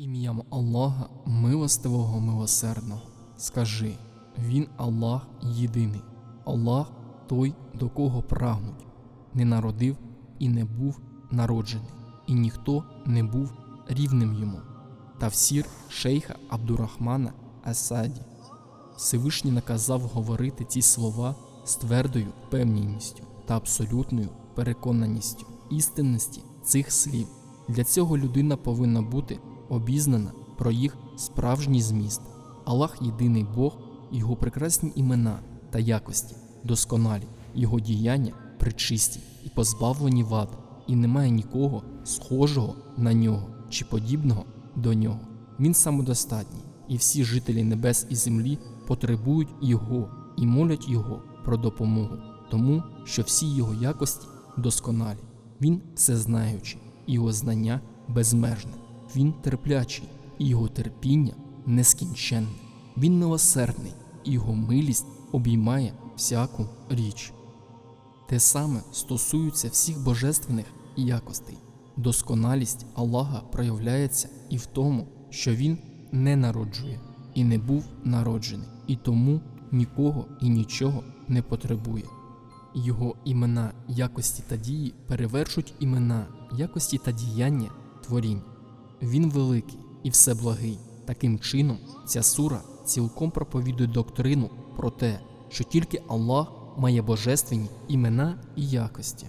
Ім'ям Аллаха милостивого милосердного. Скажи, Він Аллах єдиний, Аллах той, до кого прагнуть, не народив і не був народжений, і ніхто не був рівним йому. Тавсір шейха Абдурахмана Асаді. Всевишній наказав говорити ці слова з твердою впевненістю та абсолютною переконаністю істинності цих слів. Для цього людина повинна бути обізнана про їх справжній зміст. Аллах єдиний Бог, його прекрасні імена та якості, досконалі, його діяння причисті і позбавлені вад, і немає нікого схожого на нього чи подібного до нього. Він самодостатній, і всі жителі небес і землі потребують його і молять його про допомогу, тому що всі його якості досконалі. Він всезнаючий, його знання безмежне. Він терплячий, і його терпіння нескінченне. Він милосердний, і його милість обіймає всяку річ. Те саме стосується всіх божественних якостей. Досконалість Аллаха проявляється і в тому, що Він не народжує і не був народжений, і тому нікого і нічого не потребує. Його імена якості та дії перевершують імена якості та діяння творінь. Він великий і всеблагий. Таким чином, ця сура цілком проповідує доктрину про те, що тільки Аллах має божественні імена і якості.